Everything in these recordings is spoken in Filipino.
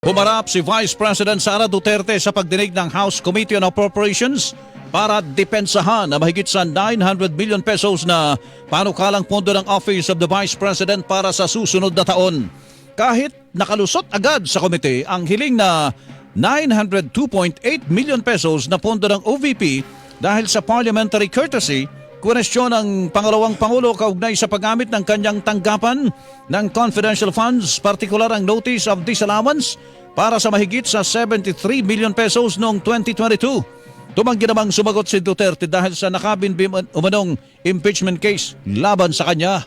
Humarap si Vice President Sara Duterte sa pagdinig ng House Committee on Appropriations para depensahan na mahigit sa 900 billion pesos na panukalang pondo ng Office of the Vice President para sa susunod na taon. Kahit nakalusot agad sa komite ang hiling na 902.8 million pesos na pondo ng OVP dahil sa parliamentary courtesy, Kwenestyon ng pangalawang Pangulo kaugnay sa paggamit ng kanyang tanggapan ng confidential funds, partikular ang notice of disallowance para sa mahigit sa 73 million pesos noong 2022. Tumanggi namang sumagot si Duterte dahil sa nakabinbim umanong impeachment case laban sa kanya.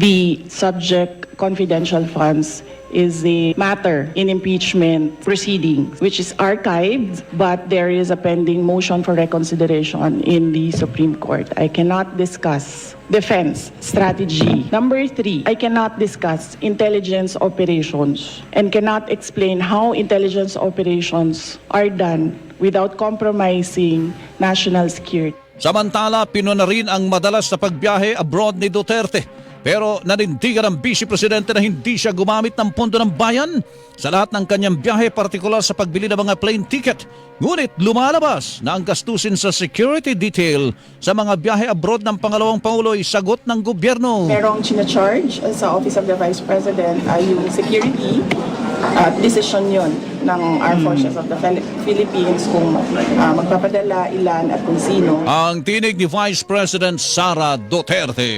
The subject confidential funds is a matter in impeachment proceedings, which is archived, but there is a pending motion for reconsideration in the Supreme Court. I cannot discuss defense strategy. Number three, I cannot discuss intelligence operations and cannot explain how intelligence operations are done without compromising national security. Samantala, pinuna rin ang madalas na pagbiyahe abroad ni Duterte. Pero nanindigan ng Vice Presidente na hindi siya gumamit ng pondo ng bayan sa lahat ng kanyang biyahe, partikular sa pagbili ng mga plane ticket. Ngunit lumalabas na ang gastusin sa security detail sa mga biyahe abroad ng pangalawang Pangulo ay sagot ng gobyerno. Merong charge sa Office of the Vice President ay yung security at decision yon ng Armed Forces of the Phil- Philippines kung ah, magpapadala, ilan at kung sino. Ang tinig ni Vice President Sara Duterte.